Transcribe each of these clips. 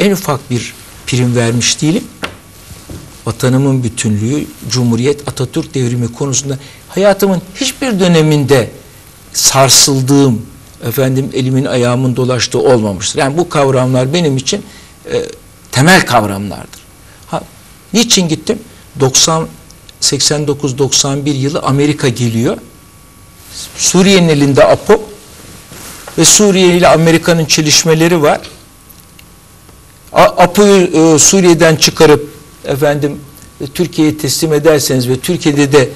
en ufak bir prim vermiş değilim. Vatanımın bütünlüğü, Cumhuriyet, Atatürk devrimi konusunda hayatımın hiçbir döneminde sarsıldığım, efendim elimin ayağımın dolaştığı olmamıştır. Yani bu kavramlar benim için e, temel kavramlardır. Ha, niçin gittim? 90 89-91 yılı Amerika geliyor. Suriye'nin elinde APO ve Suriye ile Amerika'nın çelişmeleri var. APO'yu e, Suriye'den çıkarıp efendim e, Türkiye'ye teslim ederseniz ve Türkiye'de de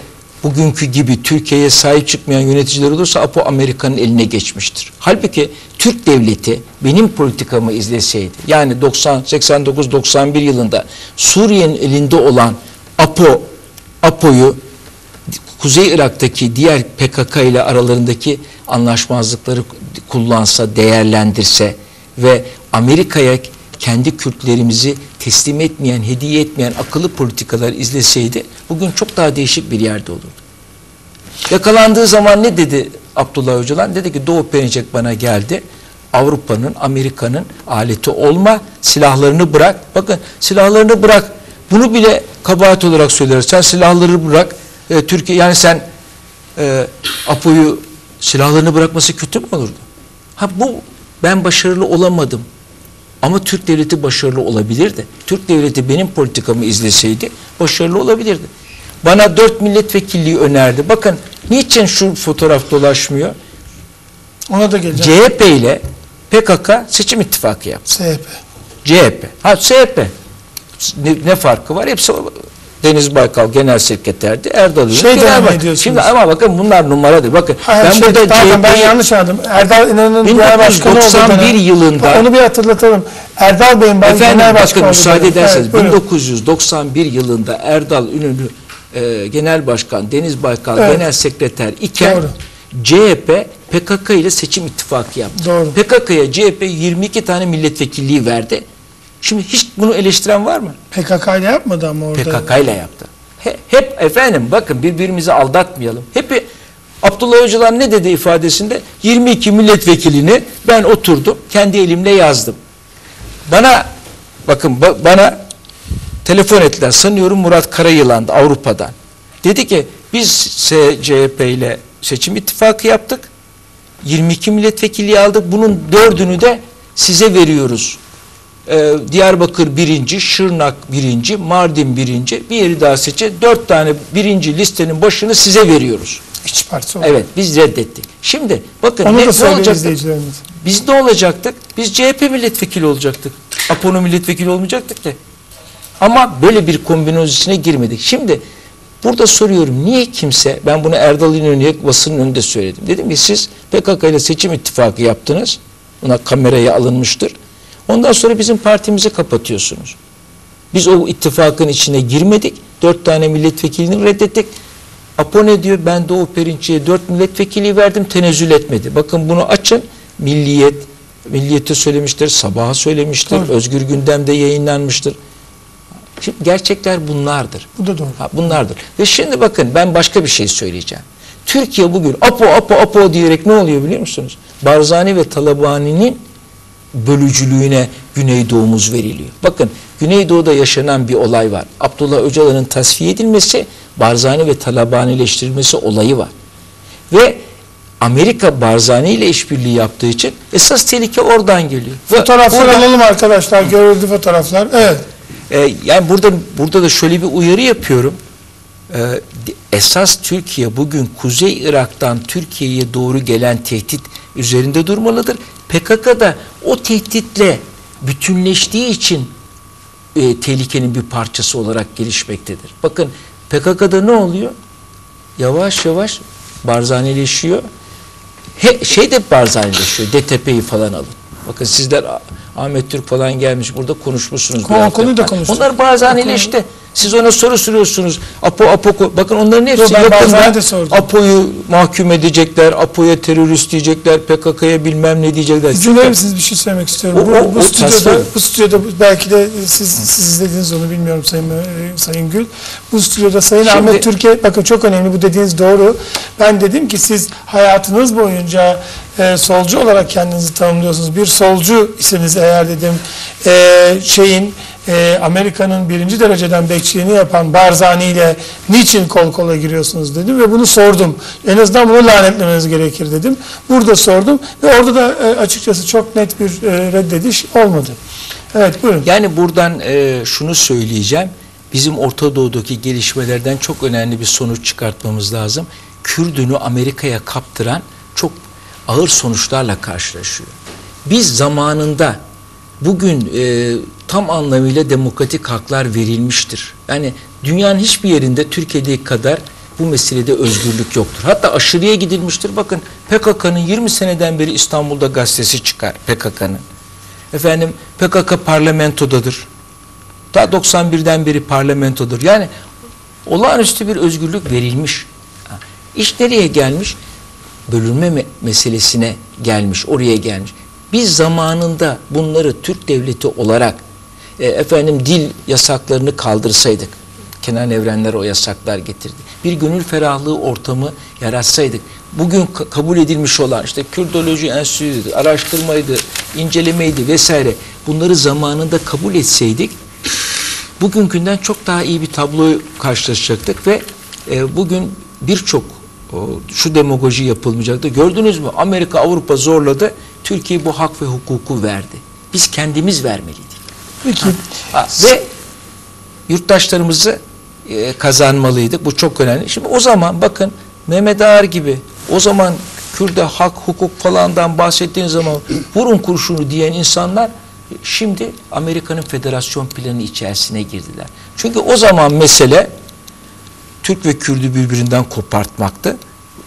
bugünkü gibi Türkiye'ye sahip çıkmayan yöneticiler olursa APO Amerika'nın eline geçmiştir. Halbuki Türk devleti benim politikamı izleseydi yani 90 89 91 yılında Suriye'nin elinde olan APO APO'yu Kuzey Irak'taki diğer PKK ile aralarındaki anlaşmazlıkları kullansa, değerlendirse ve Amerika'ya kendi Kürtlerimizi teslim etmeyen, hediye etmeyen akıllı politikalar izleseydi bugün çok daha değişik bir yerde olurdu. Yakalandığı zaman ne dedi Abdullah Öcalan? Dedi ki Doğu Perinçek bana geldi. Avrupa'nın, Amerika'nın aleti olma, silahlarını bırak. Bakın silahlarını bırak. Bunu bile kabahat olarak söyleriz. Sen silahları bırak. E, Türkiye yani sen e, Apo'yu silahlarını bırakması kötü mü olurdu? Ha bu ben başarılı olamadım. Ama Türk devleti başarılı olabilirdi. Türk devleti benim politikamı izleseydi başarılı olabilirdi. Bana dört milletvekilliği önerdi. Bakın niçin şu fotoğraf dolaşmıyor? Ona da geleceğim. CHP ile PKK seçim ittifakı yaptı. CHP. CHP. Ha CHP. Ne, ne farkı var? Hepsi Deniz Baykal genel sekreterdi. Erdal Ünlü Şey genel başkan. Şimdi ama bakın bunlar numaradır. Bakın Hayır, ben şey, burada ben CHP'yi yanlış anladım. Erdal İnan'ın genel başkanı olduğu 1991 dönem- yılında- Onu bir hatırlatalım. Erdal Bey'in ben Efendim genel başkanı bakın müsaade ederseniz Evet, buyurun. 1991 yılında Erdal Ünlü e, genel başkan Deniz Baykal Evet. genel sekreter iken Doğru. CHP PKK ile seçim ittifakı yaptı. PKK'ya CHP 22 tane milletvekilliği verdi. Şimdi hiç bunu eleştiren var mı? PKK ile yapmadı ama orada. PKK ile yaptı. He- hep efendim bakın birbirimizi aldatmayalım. Hep Abdullah Öcalan ne dedi ifadesinde? 22 milletvekilini ben oturdum kendi elimle yazdım. Bana bakın ba- bana telefon ettiler. Sanıyorum Murat Karayılan'dı Avrupa'dan. Dedi ki biz CHP ile seçim ittifakı yaptık. 22 milletvekili aldık. Bunun dördünü de size veriyoruz. Ee, Diyarbakır birinci, Şırnak birinci, Mardin birinci, bir yeri daha seçe. Dört tane birinci listenin başını size veriyoruz. İç partisi olarak. Evet biz reddettik. Şimdi bakın Onu ne, da ne söyleyin olacak? izleyicilerimiz. Biz ne olacaktık? Biz CHP milletvekili olacaktık. APO'nun milletvekili olmayacaktık ki. Ama böyle bir kombinasyona girmedik. Şimdi burada soruyorum niye kimse, ben bunu Erdal İnönü'ye basının önünde söyledim. Dedim ki siz PKK ile seçim ittifakı yaptınız. Buna kameraya alınmıştır. Ondan sonra bizim partimizi kapatıyorsunuz. Biz o ittifakın içine girmedik. Dört tane milletvekilini reddettik. Apo ne diyor? Ben Doğu Perinçek'e dört milletvekili verdim tenezzül etmedi. Bakın bunu açın. Milliyet, Milliyet'e söylemiştir, Sabah'a söylemiştir, Doğru. Özgür Gündem'de yayınlanmıştır. Şimdi gerçekler bunlardır. Bu da doğru. Ha, bunlardır. Ve şimdi bakın ben başka bir şey söyleyeceğim. Türkiye bugün Apo Apo Apo diyerek ne oluyor biliyor musunuz? Barzani ve Talabani'nin bölücülüğüne Güneydoğumuz veriliyor. Bakın Güneydoğu'da yaşanan bir olay var. Abdullah Öcalan'ın tasfiye edilmesi, Barzani ve Talabanileştirilmesi olayı var. Ve Amerika Barzani ile işbirliği yaptığı için esas tehlike oradan geliyor. Fotoğraflar burada- alalım arkadaşlar. Görüldü fotoğraflar. Evet. e, yani burada burada da şöyle bir uyarı yapıyorum. E, esas Türkiye bugün Kuzey Irak'tan Türkiye'ye doğru gelen tehdit üzerinde durmalıdır. PKK da o tehditle bütünleştiği için e, tehlikenin bir parçası olarak gelişmektedir. Bakın PKK'da ne oluyor? Yavaş yavaş barzanileşiyor. He, şey de barzanileşiyor. DTP'yi falan alın. Bakın sizler Ah- Ahmet Türk falan gelmiş burada konuşmuşsunuz. Konu- konuyu da konuştuk. Onlar barzanileşti. Siz ona soru soruyorsunuz. Apo Apo bakın onların hepsi Yo, yakında. Apo'yu mahkum edecekler. Apo'ya terörist diyecekler. PKK'ya bilmem ne diyecekler. Verir misiniz bir şey söylemek istiyorum. O- bu, o- bu o stüdyoda, bu stüdyoda belki de siz, siz izlediniz onu bilmiyorum Sayın e, Sayın Gül. Bu stüdyoda Sayın Şimdi- Ahmet Türkiye bakın çok önemli bu dediğiniz doğru. Ben dedim ki siz hayatınız boyunca e, solcu olarak kendinizi tanımlıyorsunuz. Bir solcu iseniz eğer dedim e, şeyin e, Amerika'nın birinci dereceden bekçiliğini yapan Barzani ile niçin kol kola giriyorsunuz dedim ve bunu sordum. En azından bunu lanetlemeniz gerekir dedim. Burada sordum ve orada da e, açıkçası çok net bir e, reddediş olmadı. Evet buyurun. Yani buradan e, şunu söyleyeceğim. Bizim Orta Doğu'daki gelişmelerden çok önemli bir sonuç çıkartmamız lazım. Kürdünü Amerika'ya kaptıran çok ağır sonuçlarla karşılaşıyor. Biz zamanında bugün e, tam anlamıyla demokratik haklar verilmiştir. Yani dünyanın hiçbir yerinde Türkiye'deki kadar bu meselede özgürlük yoktur. Hatta aşırıya gidilmiştir. Bakın PKK'nın 20 seneden beri İstanbul'da gazetesi çıkar PKK'nın. Efendim PKK parlamentodadır. Daha 91'den beri parlamentodur. Yani olağanüstü bir özgürlük verilmiş. İş nereye gelmiş? Bölünme me- meselesine gelmiş, oraya gelmiş. Biz zamanında bunları Türk devleti olarak e, efendim dil yasaklarını kaldırsaydık. Kenan Evrenler o yasaklar getirdi. Bir gönül ferahlığı ortamı yaratsaydık. Bugün ka- kabul edilmiş olan işte Kürdoloji Enstitüsü'ydü, araştırmaydı, incelemeydi vesaire. Bunları zamanında kabul etseydik bugünkünden çok daha iyi bir tabloyu karşılaşacaktık ve e, bugün birçok şu demagoji yapılmayacaktı. Gördünüz mü? Amerika, Avrupa zorladı. Türkiye bu hak ve hukuku verdi. Biz kendimiz vermeliydik. Peki Ha, ve yurttaşlarımızı e, kazanmalıydık. Bu çok önemli. Şimdi o zaman bakın Mehmet Ağar gibi o zaman Kürde hak, hukuk falandan bahsettiğin zaman vurun kurşunu diyen insanlar şimdi Amerika'nın federasyon planı içerisine girdiler. Çünkü o zaman mesele Türk ve Kürdü birbirinden kopartmaktı.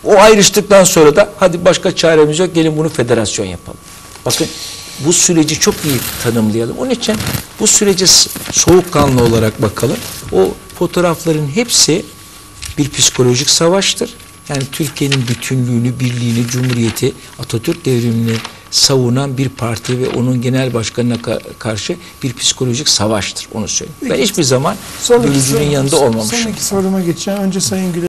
O ayrıştıktan sonra da hadi başka çaremiz yok gelin bunu federasyon yapalım. Bakın bu süreci çok iyi tanımlayalım. Onun için bu sürece soğukkanlı olarak bakalım. O fotoğrafların hepsi bir psikolojik savaştır. Yani Türkiye'nin bütünlüğünü, birliğini, cumhuriyeti, Atatürk devrimini savunan bir parti ve onun genel başkanına ka- karşı bir psikolojik savaştır. Onu söyleyeyim. Ben hiçbir zaman bölücünün yanında olmamışım. Sonraki soruma geçeceğim. Önce Sayın Gül'e